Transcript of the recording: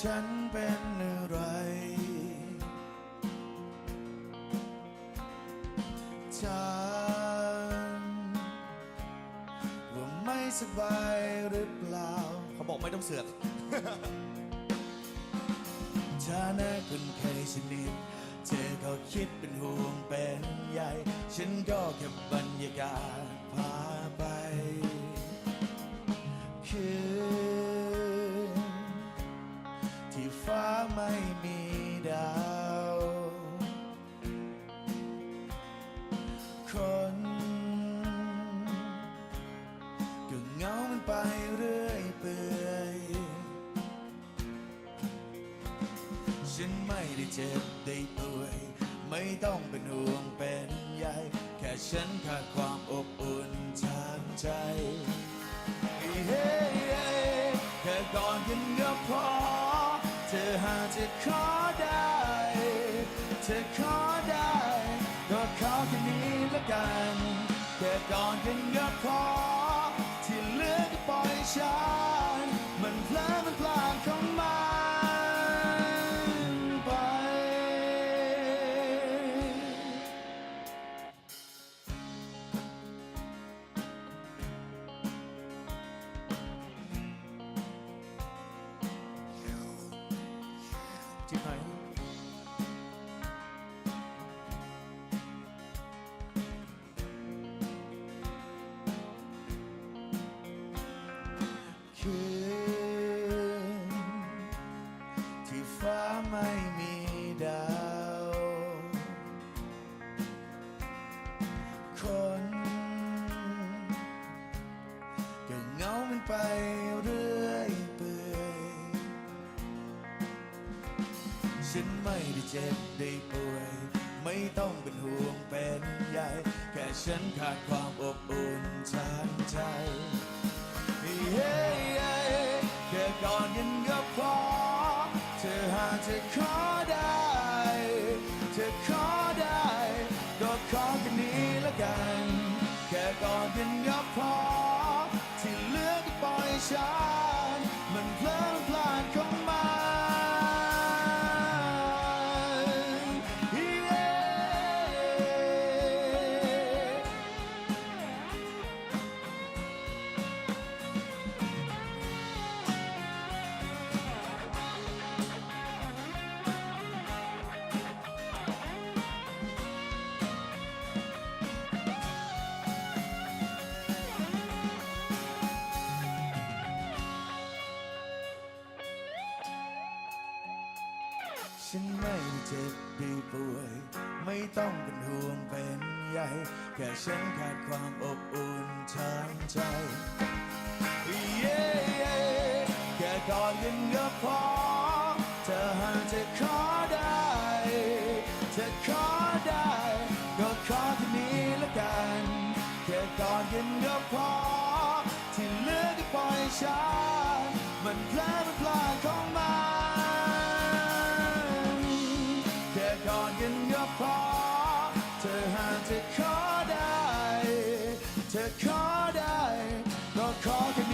ฉันเป็นอะไร ฉันว่าไม่สบายหรือเปล่า เขาบอกไม่ต้องเสือกฐานะคนเคยสนิทเธอก็คิดเป็นห่วงเป็นใยฉันก็แค่บรรยากาศพา ดาว คน ก็เหงามันไปเรื่อยเปื่อยฉันไม่ได้เจ็บได้ป่วย ไม่ต้องเป็นห่วงเป็นใยแค่ฉันขาดความอบอุ่นทางใจเฮ้เฮ้แค่ก่อนกันก็พอ เธอหาจะขอ เธอขอได้ ก็ขอแค่นี้ละกันแค่ก่อนกันก็พอ ที่เหลือก็ปล่อยฉัน มันเพลอมันพลาดของมันไป จิ๊บหน่อย ไปเรื่อยเปื่อยฉันไม่ได้เจ็บได้ป่วย ไม่ต้องเป็นห่วงเป็นใยแค่ฉันขาดความอบอุ่นทางใจเฮ้เฮ้แค่ก่อนกันก็พอ เธอหากจะขอได้ เธอขอได้ ก็ขอแค่นี้ละกัน แค่ก่อนกันก็พอ ฉันมันเพลิน ฉันไม่เจ็บได้ป่วย ไม่ต้องเป็นห่วงเป็นใยแค่ฉันขาดความอบอุ่นทางใจ เย้แค่กอดกันก็พอ เธอหากจะขอได้ เธอขอได้ ก็ขอแค่นี้ละกัน แค่กอดกันก็พอ ที่เหลือก็ปล่อยฉันมันเพลอมันพลาดของมัน Till Cardi, the car can